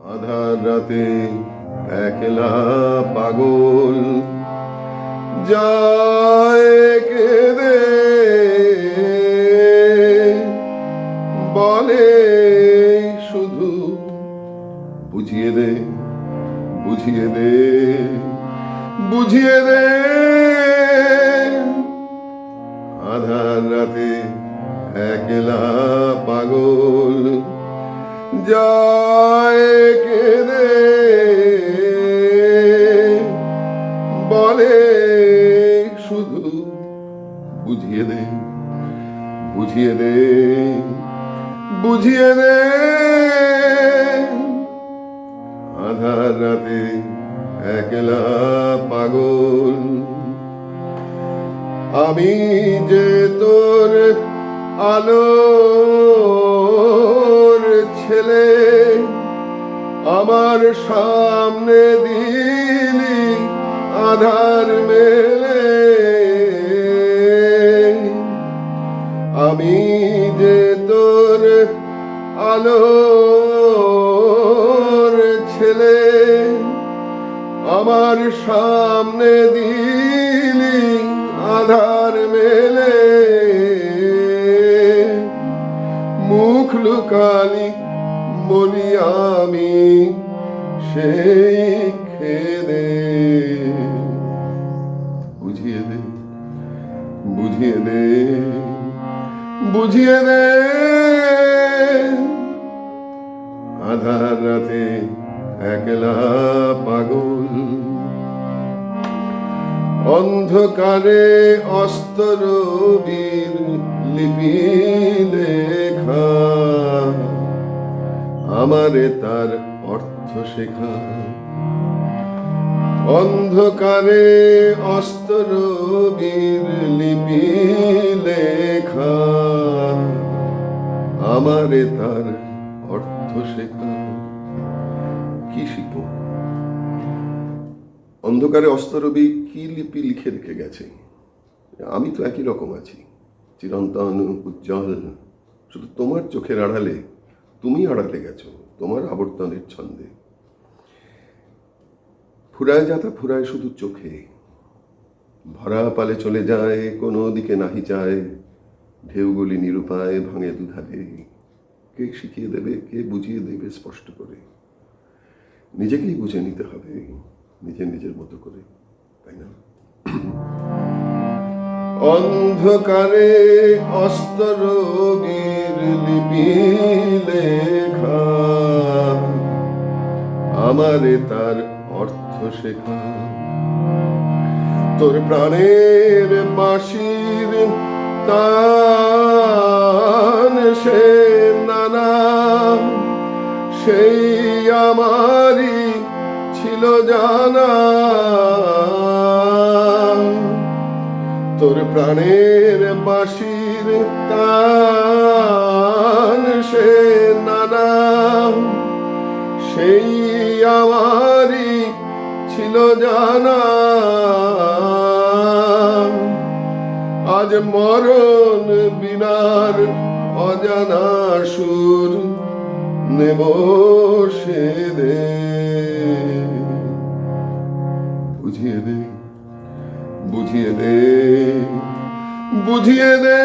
আধার রাতে একলা পাগল যায় কেঁদে। বলে, শুধু বুঝিয়ে দে বুঝিয়ে দে বুঝিয়ে দে। আধার রাতে একলা পাগল যায় কেঁদে বলে, শুধু বুঝিয়ে দে বুঝিয়ে দে বুঝিয়ে দে। আধার রাতে একলা পাগল। আমি যে তোর আলোর ছেলে আমার সামনে দিলি আধার মেলে। আমি যে তোর আলোর ছেলে আমার সামনে দিলি বলি আমি, সেই খেদে বুঝিয়ে দে বুঝিয়ে দে বুঝিয়ে দে। আধার রাতে একলা পাগল। অন্ধকারে অস্তরবীর লিপি লেখা। আমারে তার অর্থ শেখা অন্ধকারে অস্তরবীর লিপি লেখা আমারে তার অর্থ শেখা কি শিখব? অন্ধকারে অস্তরবি কি লিপি লিখে রেখে গেছে? আমি তো একই রকম আছি। চিরন্তন, উজ্জ্বল, শুধু তোমার চোখের আড়ালে তুমি আড়ালে গেছো তোমার আবর্তনের ছন্দে। ফুরায় যাতা ফুরায় শুধু চোখে, ভরা পালে চলে যায়, কোনো দিকে নাহি চায় ঢেউগুলি নিরুপায় ভাঙে দুধারে, কে শিখিয়ে দেবে, কে বুঝিয়ে দেবে স্পষ্ট করে। নিজেকেই বুঝে নিতে হবে, নিজে নিজের মতো করে, তাই না? অন্ধকারে অস্তরবীর লিপি লেখা। আমারে তার অর্থ শেখা। তোর প্রাণের বাঁশির তান, সে নানা, সেই আমারই ছিল জানা। তোর প্রাণের বাঁশির তান সে নানা, সেই আমারই ছিল জানা। আজ মরণ বিনার অজানা সুর নেব সে দে বুঝিয়ে দে। বুঝিয়ে দে বুঝিয়ে দে।